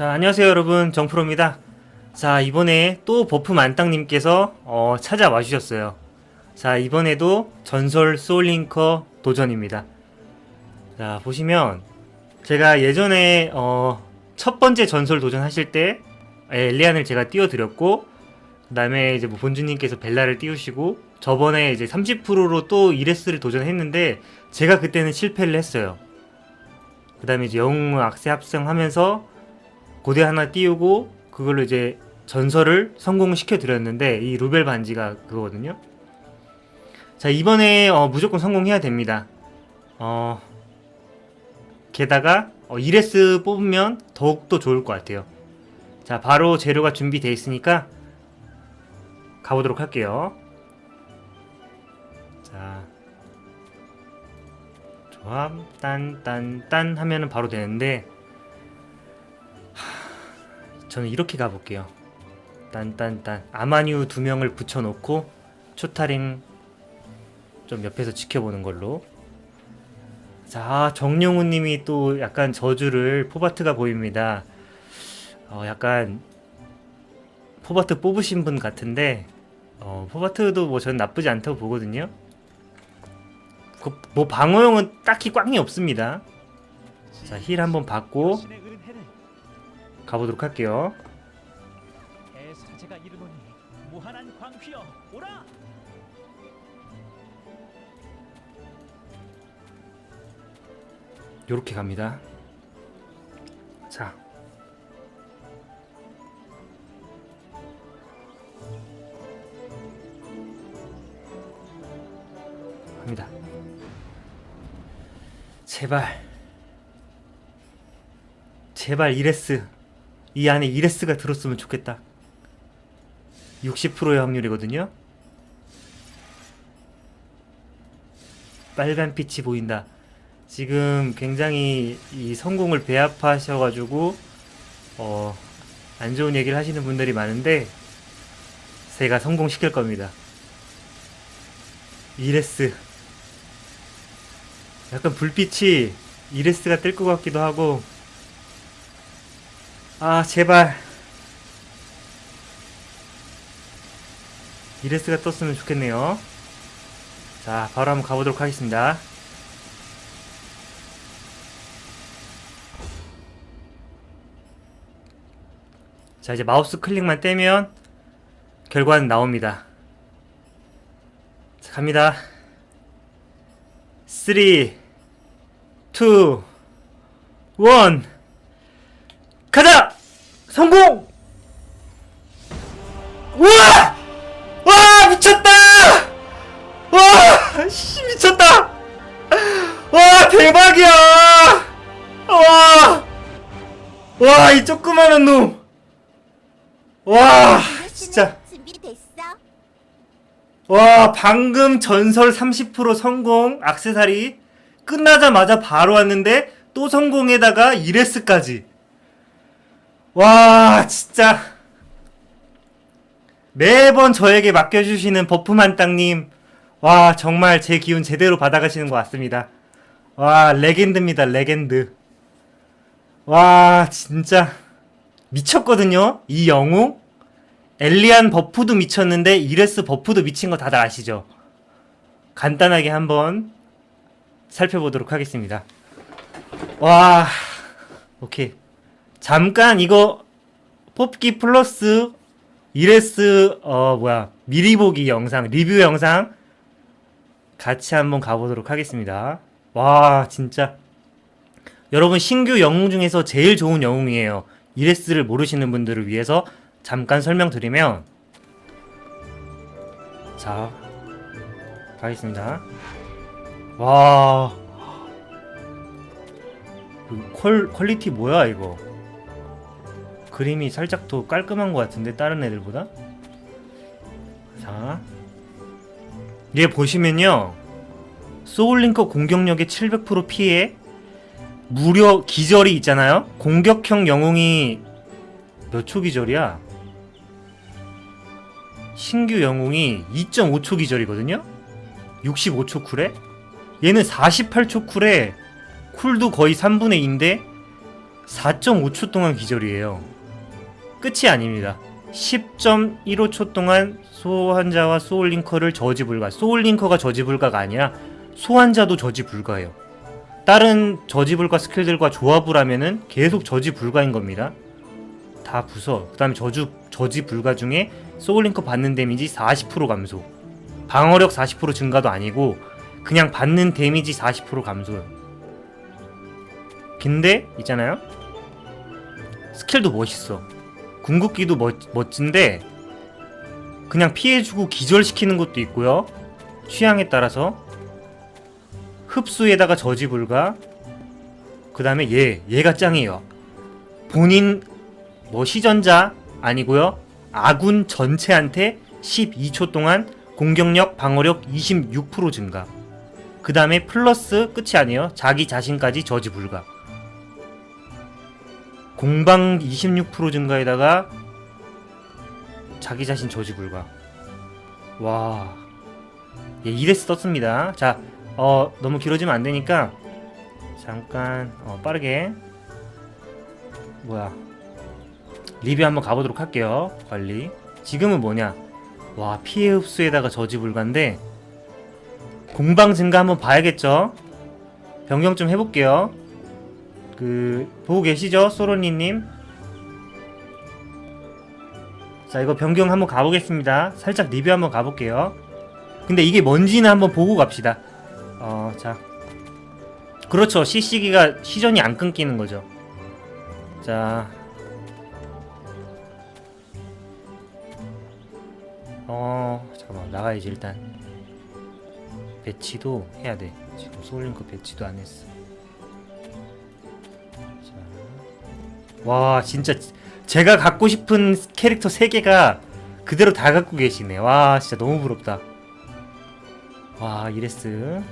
자, 안녕하세요, 여러분. 정프로입니다. 자, 이번에 또 버프 만땅님께서 어, 찾아와 주셨어요. 자, 이번에도 전설 소울링커 도전입니다. 자, 보시면 제가 예전에 어, 첫 번째 전설 도전 하실 때 엘리안을 제가 띄워드렸고 그 다음에 이제 뭐 본주님께서 벨라를 띄우시고 저번에 이제 30%로 또 이레스를 도전했는데 제가 그때는 실패를 했어요. 그 다음에 이제 영웅 악세 합성하면서 고대 하나 띄우고 그걸로 이제 전설을 성공시켜 드렸는데 이 루벨 반지가 그거거든요. 자 이번에 어, 무조건 성공해야 됩니다. 어 게다가 어, 이레스 뽑으면 더욱더 좋을 것 같아요. 자 바로 재료가 준비되어 있으니까 가보도록 할게요. 자 조합 딴딴딴 하면은 바로 되는데 하, 저는 이렇게 가볼게요. 딴딴딴 아마뉴 두 명을 붙여놓고 초타링 좀 옆에서 지켜보는 걸로. 자 정용우님이 또 약간 저주를 포바트가 보입니다. 어 약간 포바트 뽑으신 분 같은데 어 포바트도 뭐 전 나쁘지 않다고 보거든요. 그, 뭐 방어용은 딱히 꽝이 없습니다. 자, 힐 한번 받고 가보도록 할게요. 대사제가 이르노니 무한한 광휘여 오라 요렇게 갑니다. 자. 갑니다. 제발. 제발 이레스. 이 안에 이레스가 들었으면 좋겠다. 60%의 확률이거든요. 빨간 빛이 보인다. 지금 굉장히 이 성공을 배합하셔가지고 어, 안 좋은 얘기를 하시는 분들이 많은데 제가 성공시킬 겁니다. 이레스 약간 불빛이 이레스가 뜰 것 같기도 하고 아 제발 이레스가 떴으면 좋겠네요. 자 바로 한번 가보도록 하겠습니다. 자 이제 마우스 클릭만 떼면 결과는 나옵니다. 자 갑니다. 3 2 1 가자! 성공! 우와! 와 미쳤다! 와 씨, 미쳤다! 와 대박이야! 와! 와 이 조그마한 놈! 와 진짜 준비됐어? 와 방금 전설 30% 성공 악세사리 끝나자마자 바로 왔는데 또 성공에다가 이레스까지 와 진짜 매번 저에게 맡겨주시는 버프만 땅님 와 정말 제 기운 제대로 받아가시는 것 같습니다 와 레겐드입니다 레겐드 와 진짜 미쳤거든요 이 영웅 엘리안 버프도 미쳤는데 이레스 버프도 미친 거 다들 아시죠? 간단하게 한번 살펴보도록 하겠습니다. 와, 오케이. 잠깐 이거 뽑기 플러스 이레스 어 뭐야 미리 보기 영상 리뷰 영상 같이 한번 가보도록 하겠습니다. 와 진짜 여러분 신규 영웅 중에서 제일 좋은 영웅이에요. 이레스를 모르시는 분들을 위해서 잠깐 설명드리면 자 가겠습니다. 와. 그 퀄, 퀄리티 뭐야 이거? 그림이 살짝 더 깔끔한 것 같은데 다른 애들보다? 자, 얘 보시면요, 소울링커 공격력의 700% 피해, 무려 기절이 있잖아요. 공격형 영웅이 몇 초 기절이야? 신규 영웅이 2.5초 기절이거든요. 65초 쿨에 얘는 48초 쿨에 쿨도 거의 3분의 2인데 4.5초 동안 기절이에요. 끝이 아닙니다. 10.15초 동안 소환자와 소울링커를 저지 불가. 소울링커가 저지 불가가 아니라 소환자도 저지 불가예요. 다른 저지 불가 스킬들과 조합을 하면은 계속 저지 불가인 겁니다. 다 부서. 그다음에 저주 저지 불가 중에 소울링커 받는 데미지 40% 감소. 방어력 40% 증가도 아니고 그냥 받는 데미지 40% 감소요. 근데 있잖아요. 스킬도 멋있어. 궁극기도 멋, 멋진데 그냥 피해주고 기절시키는 것도 있고요. 취향에 따라서 흡수에다가 저지 불가. 그 다음에 얘 얘가 짱이에요. 본인 뭐 시전자 아니고요. 아군 전체한테 12초 동안 공격력, 방어력 26% 증가. 그 다음에 플러스 끝이 아니에요. 자기 자신까지 저지 불가. 공방 26% 증가에다가 자기 자신 저지 불가. 와. 예, 이레스 떴습니다. 자, 어, 너무 길어지면 안 되니까 잠깐 어, 빠르게 뭐야 리뷰 한번 가보도록 할게요. 관리. 지금은 뭐냐? 와 피해 흡수에다가 저지 불가인데 공방 증가 한번 봐야겠죠. 변경 좀 해볼게요. 그 보고 계시죠, 소로니님? 자 이거 변경 한번 가보겠습니다. 살짝 리뷰 한번 가볼게요. 근데 이게 뭔지는 한번 보고 갑시다. 어, 자. 그렇죠. CC기가 시전이 안 끊기는 거죠. 자. 어, 잠깐만. 나가야지, 일단. 배치도 해야 돼. 지금 소울링크 배치도 안 했어. 와, 진짜. 제가 갖고 싶은 캐릭터 3개가 그대로 다 갖고 계시네. 와, 진짜 너무 부럽다. 와, 이레스.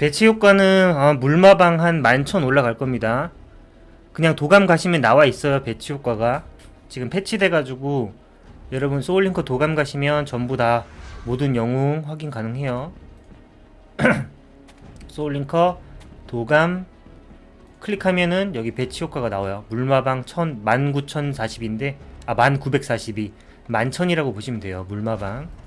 배치 효과는 어, 물마방 한 11,000 올라갈 겁니다. 그냥 도감 가시면 나와 있어요 배치 효과가 지금 패치돼가지고 여러분 소울링커 도감 가시면 전부 다 모든 영웅 확인 가능해요. 소울링커 도감 클릭하면은 여기 배치 효과가 나와요. 물마방 1000 19,040인데 아 1942, 11,000이라고 보시면 돼요. 물마방.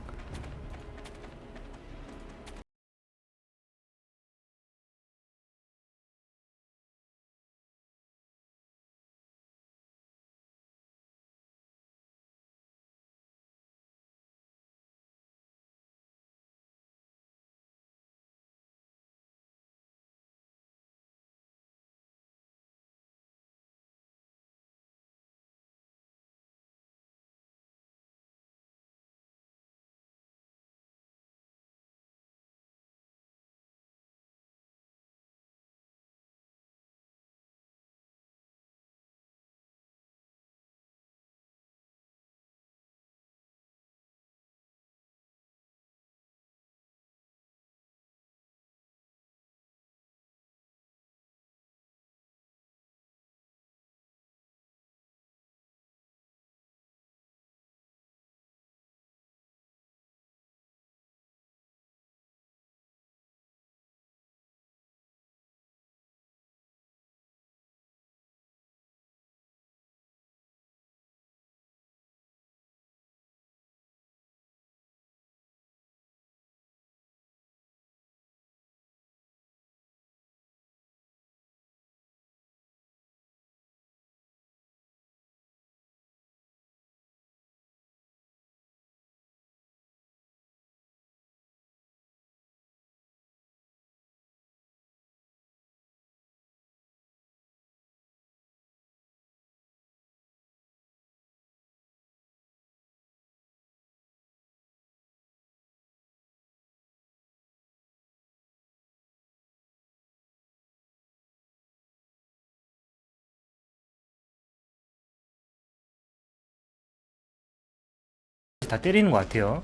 다 때리는 것 같아요.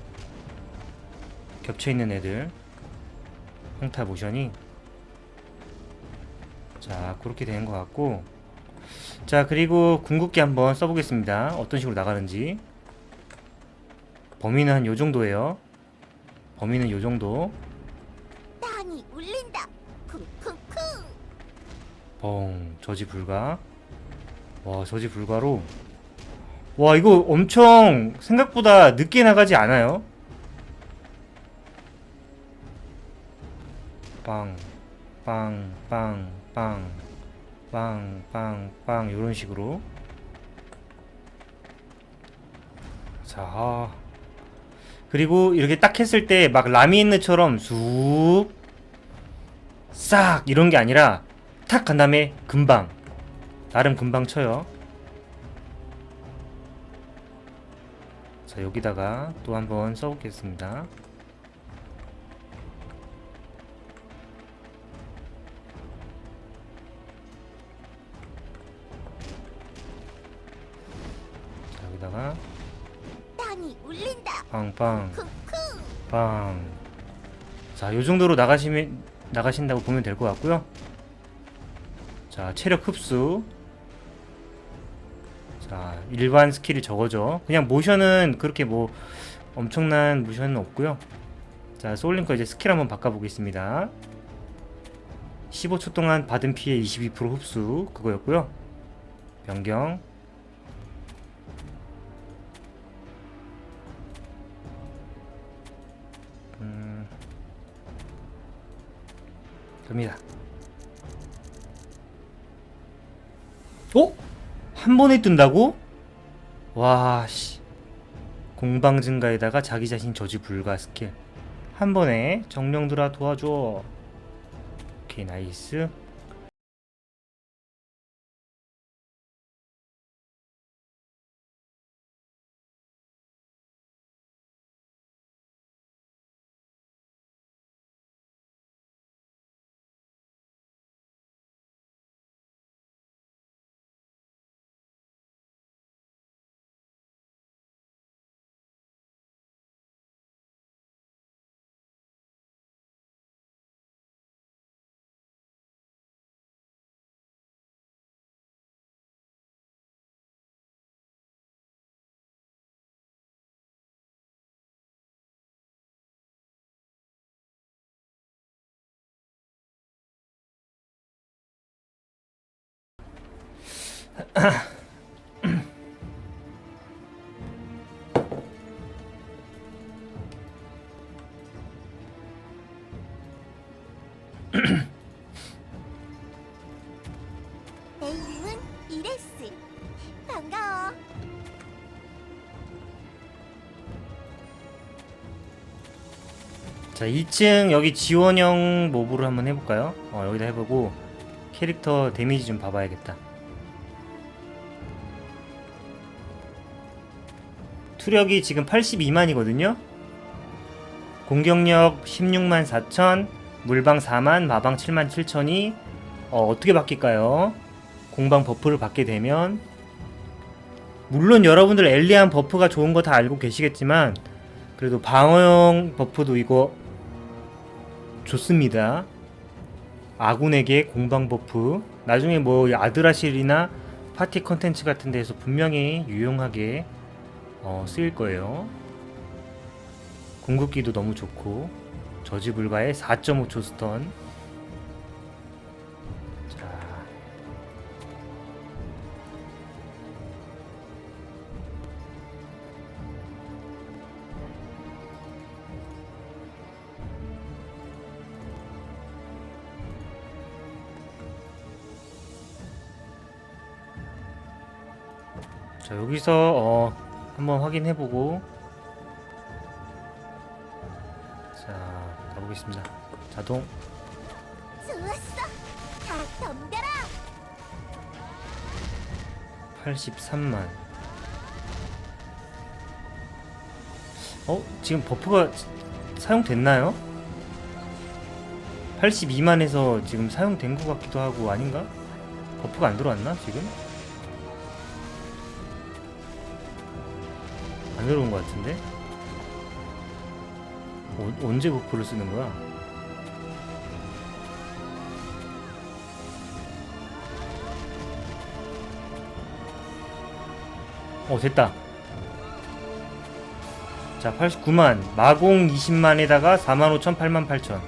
겹쳐 있는 애들. 홍타 모션이. 자, 그렇게 되는 것 같고. 자, 그리고 궁극기 한번 써보겠습니다. 어떤 식으로 나가는지. 범위는 한 요 정도예요. 범위는 요 정도. 땅이 울린다. 쿵쿵쿵. 뻥 저지 불가 와 저지 불가로 와 이거 엄청 생각보다 늦게 나가지 않아요 빵 빵 빵 빵 빵 빵 빵 이런 식으로 자 아. 그리고 이렇게 딱 했을 때 막 라미엔느처럼 쑥 싹 이런 게 아니라 탁 간 다음에 금방 나름 금방 쳐요 자 여기다가 또 한번 써보겠습니다 자 여기다가 땅이 울린다. 빵빵. 빵. 자, 요 정도로 나가시면 나가신다고 보면 될 것 같고요. 자, 체력 흡수. 자, 일반 스킬이 저거죠. 그냥 모션은 그렇게 뭐 엄청난 모션은 없고요. 자, 소울링커 이제 스킬 한번 바꿔 보겠습니다. 15초 동안 받은 피해 22% 흡수 그거였고요. 변경. 음, 됩니다. 어? 한 번에 뜬다고? 와, 씨. 공방 증가에다가 자기 자신 저지 불가 스킬. 한 번에 정령들아 도와줘. 오케이, 나이스. 자, 2층 여기 지원형 모브를 한번 해볼까요? 어, 여기다 해보고 캐릭터 데미지 좀 봐봐야겠다. 투력이 지금 82만이거든요? 공격력 16만 4천, 물방 4만, 마방 7만 7천이 어, 어떻게 바뀔까요? 공방 버프를 받게 되면 물론 여러분들 엘리안 버프가 좋은 거 다 알고 계시겠지만 그래도 방어형 버프도 이거 좋습니다. 아군에게 공방 버프 나중에 뭐 아드라실이나 파티 컨텐츠 같은 데서 분명히 유용하게 어, 쓰일 거예요. 궁극기도 너무 좋고 저지 불가의 4.5초 스턴 자 자 여기서 어 한번 확인해보고 자 가보겠습니다 자동 좋았어. 다 덤벼라. 83만 어? 지금 버프가 사용됐나요? 82만에서 지금 사용된 것 같기도 하고 아닌가? 버프가 안 들어왔나 지금? 안 들어온 것 같은데? 어, 언제 버프를 쓰는 거야? 어 됐다 자 89만 마공 20만에다가 4만 5천 8만 8천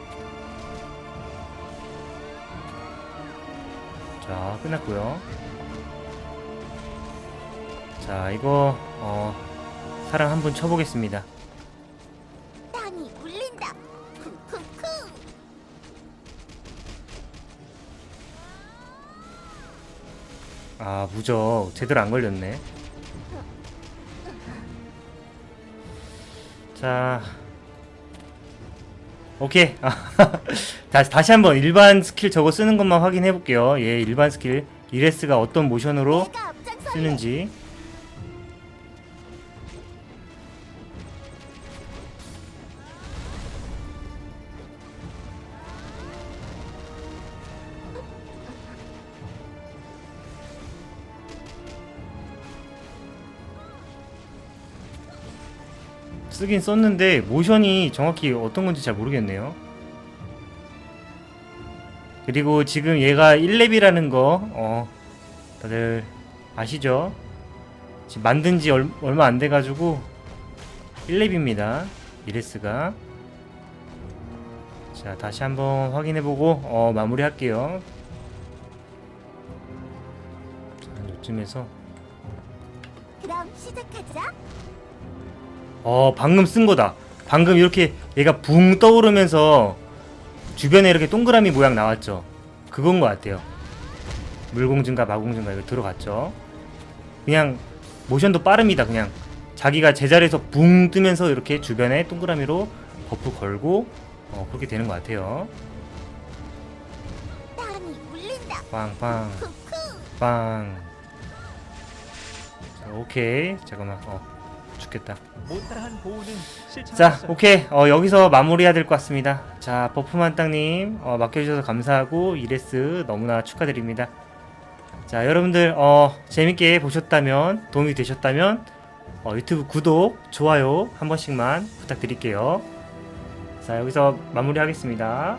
자 끝났고요 자 이거 어 사랑 한 번 쳐보겠습니다. 땅이 울린다. 쿵쿵쿵. 아 무적. 제대로 안 걸렸네. 자. 오케이. 아, 다시, 다시 한번 일반 스킬 저거 쓰는 것만 확인해 볼게요. 예 일반 스킬. 이레스가 어떤 모션으로 내가 앞장설래. 쓰는지 쓰긴 썼는데 모션이 정확히 어떤 건지 잘 모르겠네요. 그리고 지금 얘가 1렙이라는 거 어, 다들 아시죠? 지금 만든 지 얼, 얼마 안 돼가지고 1렙입니다. 이레스가. 자, 다시 한번 확인해보고 어, 마무리할게요. 자, 요쯤에서 그럼 시작하자. 어 방금 쓴 거다. 방금 이렇게 얘가 붕 떠오르면서 주변에 이렇게 동그라미 모양 나왔죠. 그건 것 같아요. 물공증가 마공증가 이거 들어갔죠. 그냥 모션도 빠릅니다 그냥. 자기가 제자리에서 붕 뜨면서 이렇게 주변에 동그라미로 버프 걸고 어 그렇게 되는 것 같아요. 빵빵. 빵. 자, 오케이. 잠깐만. 어 실천. 자, 오케이. 어, 여기서 마무리해야 될 것 같습니다. 자, 버프만 땅님 어, 맡겨주셔서 감사하고 이레스 너무나 축하드립니다. 자, 여러분들 어, 재밌게 보셨다면 도움이 되셨다면 어, 유튜브 구독, 좋아요 한 번씩만 부탁드릴게요. 자, 여기서 마무리하겠습니다.